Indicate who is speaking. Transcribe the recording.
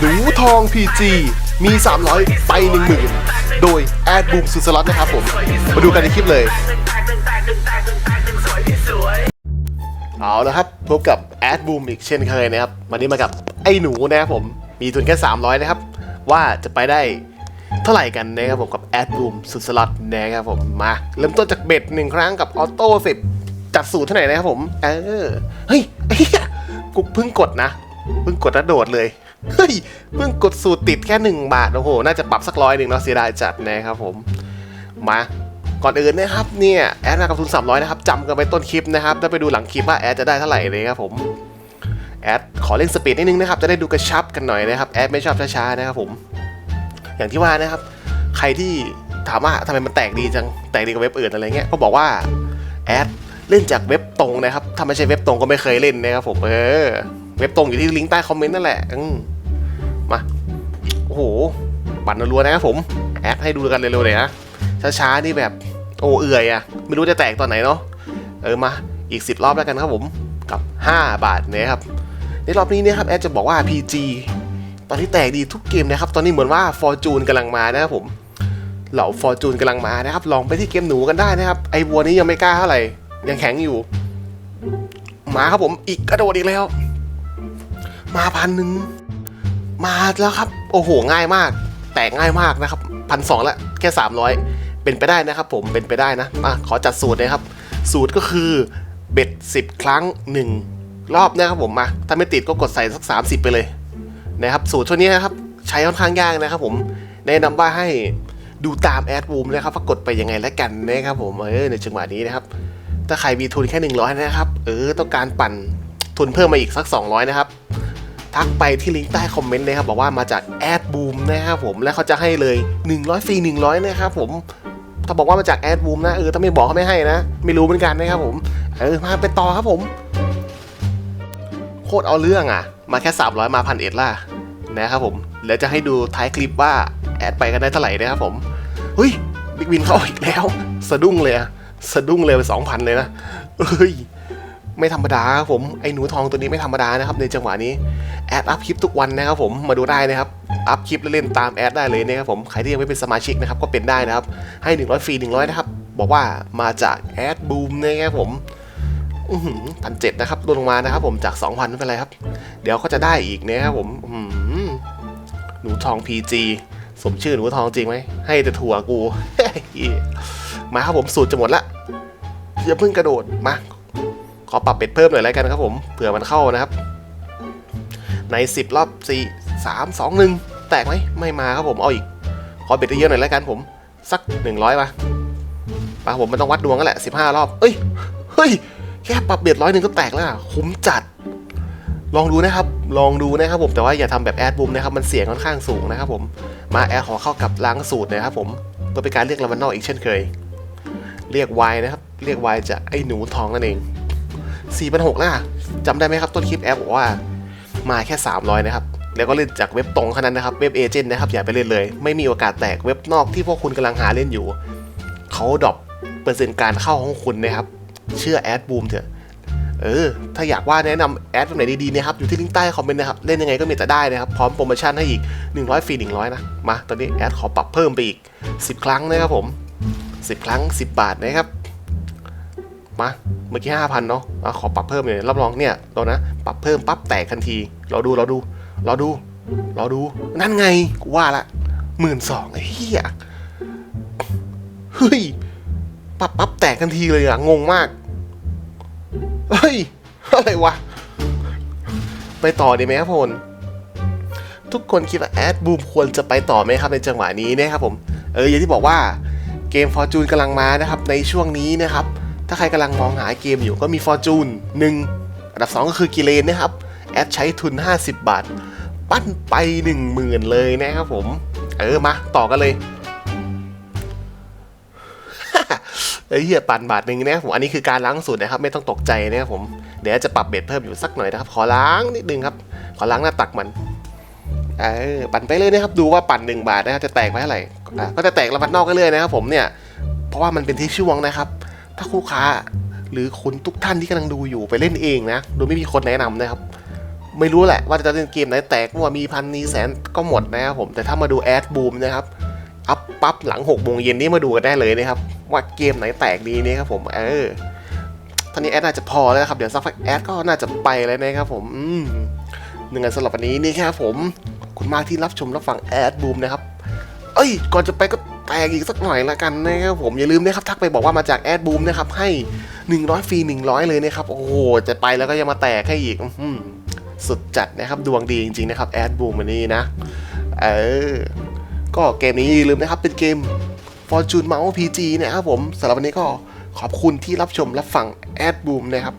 Speaker 1: หนูทอง PG มี 300 ไป 10,000 โดยแอดบูมสุดสล็อตนะครับผม มาดูกันในคลิปเลย เอาละครับ พบกับแอดบูมอีกเช่นเคยนะครับ วันนี้มากับไอ้หนูนะครับผม มีทุนแค่ 300 นะครับ ว่าจะไปได้เท่าไหร่กันนะครับผมกับแอดบูมสุดสล็อตนะครับผมมา เริ่มต้นจากเบ็ดหนึ่งครั้งกับออโต้สิบจัดสูตรเท่าไหร่นะครับผม เออ เฮ้ยไอ้เหี้ยกูเพิ่งกดนะ เพิ่งกดแล้วโดดเลย เฮ้ย เพิ่งกดสูตรติดแค่ 1 บาท โอ้โห น่าจะปรับสักร้อยหนึ่งเนาะเสียดายจัดนะครับผม มาก่อนอื่นนะครับเนี่ยแอดมากับทุน300 นะครับจำกันไปต้นคลิปนะครับแล้วไปดูหลังคลิปว่าแอดจะได้เท่าไหร่เลยครับผมแอดขอเล่นสปีดนิดนึงนะครับจะได้ดูกระชับกันหน่อยนะครับแอดไม่ชอบช้าๆนะครับผม อย่างที่ว่านะครับ ใครที่ถามว่าทำไมมันแตกดีจังแตกดีกว่าเว็บอื่นอะไรเงี้ยก็บอกว่าแอดเล่นจากเว็บตรงนะครับถ้าไม่ใช่เว็บตรงก็ไม่เคยเล่นนะครับผมเออเว็บตรงอยู่ที่ลิงก์ใต้คอมเมนต์นั่นแหละอืม โอ้โหบัตรรัวๆนะครับผมแอดให้ดูกันเร็วๆเลยนะช้าๆนี่แบบโอ้เอื่อยอะไม่รู้จะแตกตอนไหนเนาะเออมาอีก 10 รอบแล้วกันครับผมกับ 5 บาทนะครับในรอบนี้เนี่ยครับแอดจะบอกว่า PG ตอนที่แตกดีทุกเกมนะครับ ตอนนี้เหมือนว่า Fortune กำลังมานะครับผมเหล่า Fortune กำลังมานะครับ ลองไปที่เกมหนูกันได้นะครับ ไอ้วัวนี้ยังไม่กล้าเท่าไหร่ยังแข็งอยู่ มาครับผมอีกกระโดดอีกแล้ว มาพันหนึ่ง มาแล้วครับ โอ้โห ง่ายมาก แตกง่ายมากนะครับพันสองละแค่ 300 เป็นไปได้นะครับผมเป็นไปได้นะมาขอจัดสูตรนะครับ สูตรก็คือเบ็ด 10 ครั้ง 1 รอบนะครับผมมาถ้าไม่ติดก็กดใส่สัก 30 ไปเลยนะครับสูตรช่วงนี้นะครับใช้ค่อนข้างยากนะครับผมแนะนำว่าให้ดูตามแอดบูมนะครับว่ากดไปยังไงแล้วกันนะครับผมเออในจังหวะนี้นะครับถ้าใครมีทุนแค่ 100 นะครับ เออต้องการปั่นทุนเพิ่มมาอีกสัก 200 นะครับ ทักไปที่ลิงก์ใต้คอมเมนต์นะครับบอกว่ามาจากแอดบูมนะครับผมและเขาจะให้เลย 100ฟรี100 นะครับผมถ้าบอกว่ามาจากแอดบูมนะเออถ้าไม่บอกเขาไม่ให้นะ ไม่รู้เหมือนกันนะครับผม เออมาไปต่อครับผม โคตรเอาเรื่องอะ มาแค่ 300 มาพันเอ็ดล่ะนะครับผมแล้วจะให้ดูท้ายคลิปว่าแอดไปกันได้เท่าไหร่นะครับผมเฮ้ยบิ๊กวินเข้าอีกแล้ว สะดุ้งเลยอะสะดุ้งเลยไปสองพันเลยนะเฮ้ย ไม่ธรรมดาครับผมไอ้หนูทองตัวนี้ไม่ธรรมดานะครับในจังหวะนี้แอดอัพคลิปทุกวันนะครับผมมาดูได้นะครับอัพคลิปเล่นตามแอดได้เลยนะครับผมใครที่ยังไม่เป็นสมาชิกนะครับก็เป็นได้นะครับให้ 100ฟรี100นะครับบอกว่ามาจากแอดบูมนะครับผมพันเจ็ดนะครับลดลงมานะครับผมจาก 2,000ไม่เป็นไรครับ เดี๋ยวก็จะได้อีกนะครับผมหนูทอง PG สมชื่อหนูทองจริงไหมให้แต่ถั่วกูมาครับผมสูตรจะหมดละอย่าเพิ่งกระโดดมา อปรับเป็ดเพิ่มหน่อยแล้วกันครับผมเผื่อมันเข้านะครับ ใน 10 รอบ 4 3 2 1 แตกไหมไม่มาครับผมเอาอีก ขอเบ็ดเยอะหน่อยแล้วกันผมสัก 100มาปะผมมันต้องวัดดวงกันแหละ 15 รอบ เอ้ยเฮ้ยแค่ปรับเบ็ดร้อยหนึ่งก็แตกแล้วคุ้มจัด ลองดูนะครับ ลองดูนะครับผมแต่ว่าอย่าทำแบบแอดบูมนะครับมันเสี่ยงค่อนข้างสูงนะครับผมมาแอดขอเข้ากับล้างสูตรนะครับผมเพื่อเป็นการเรียกรางวัลนอกอีกเช่นเคย เรียก Y นะครับ เรียก Y จากไอ้หนูทองนั่นเอง 4 6 0 0นะจำได้ไหมครับต้นคลิปแอปบอกว่ามาแค่ 300 นะครับ แล้วก็เล่นจากเว็บตรงเท่านั้นนะครับ เว็บเอเจนต์นะครับ อย่าไปเล่นเลย ไม่มีโอกาสแตกเว็บนอกที่พวกคุณกำลังหาเล่นอยู่ เขาดรอปเปอร์เซ็นต์การเข้าของคุณนะครับ เชื่อแอดบูมเถอะเออ ถ้าอยากว่าแนะนำแอดแบบไหนดีๆนะครับ อยู่ที่ลิงก์ใต้คอมเมนต์นะครับ เล่นยังไงก็มีแต่ได้นะครับ พร้อมโปรโมชั่นให้อีก 100ฟรี100 นะ มา ตอนนี้แอดขอปรับเพิ่มไปอีก 10 ครั้งนะครับผม 10 ครั้ง 10 บาทนะครับ มาเมื่อกี้ห้าพันเนาะมาขอปรับเพิ่มเลยรับรองเนี่ยเรานะ ปรับเพิ่มปั๊บแตกทันทีเราดูเราดูเราดูเราดูนั่นไงกูว่าละหมื่นสองไอ้เหี้ยเฮ้ยปรับปั๊บแตกทันทีเลยอะงงมากเฮ้ยอะไรวะไปต่อดีไหมครับพลทุกคนคิดว่าแอดบูมควรจะไปต่อไหมครับในจังหวะนี้นะครับผมเอออย่างที่บอกว่าเกม Fortune กำลังมานะครับในช่วงนี้นะครับ ถ้าใครกำลังมองหาเกมอยู่ก็มี Fortune 1 อันดับ 2 ก็คือกิเลนนะครับ แอดใช้ทุน 50 บาท ปั้นไป 10,000 เลยนะครับผม เออมา ต่อกันเลยเอ้ยเหี้ยปั่นบาทหนึ่งนะผมอันนี้คือการล้างสูตรนะครับ ไม่ต้องตกใจนะครับผม เดี๋ยวจะปรับเบ็ดเพิ่มอยู่สักหน่อยนะครับ ขอล้างนิดนึงครับ ขอล้างหน้าตักมันเออปั่นไปเลยนะครับ ดูว่าปั่นหนึ่งบาทนะครับจะแตกไปเท่าไหร่ก็จะแตกระบัดนอกกันเลยนะครับผมเนี่ย เพราะว่ามันเป็นที่ช่วงนะครับ ถ้าคู่ค้าหรือคุณทุกท่านที่กำลังดูอยู่ไปเล่นเองนะ โดยไม่มีคนแนะนำนะครับ ไม่รู้แหละว่าจะเล่นเกมไหนแตกว่ามีพันมีแสนก็หมดนะครับผมแต่ถ้ามาดูแอดบูมนะครับอัพปั๊บหลัง6โมงเย็นนี่มาดูกันได้เลยนะครับ ว่าเกมไหนแตกดีนี่ครับผมเออตอนนี้แอดน่าจะพอแล้วครับเดี๋ยวสักพักแอดก็น่าจะไปแล้วนะครับผมหนึ่งอันสำหรับวันนี้นี่ครับผมขอบคุณมากที่รับชมรับฟังแอดบูมนะครับ เอ้ย ก่อนจะไปก็ แตกอีกสักหน่อยละกันนะครับผมอย่าลืมนะครับทักไปบอกว่ามาจากแอดบูมนะครับให้ 100 ฟรี 100 เลยนะครับ โอ้โห จะไปแล้วก็ยังมาแตกให้อีกอื้อหือสุดจัดนะครับดวงดีจริงๆนะครับแอดบูมวันนี้นะ เออ ก็เกมนี้อย่าลืมนะครับเป็นเกม Fortune Mouse PG นะครับผมสำหรับวันนี้ก็ขอบคุณที่รับชมรับฟังแอดบูมนะครับ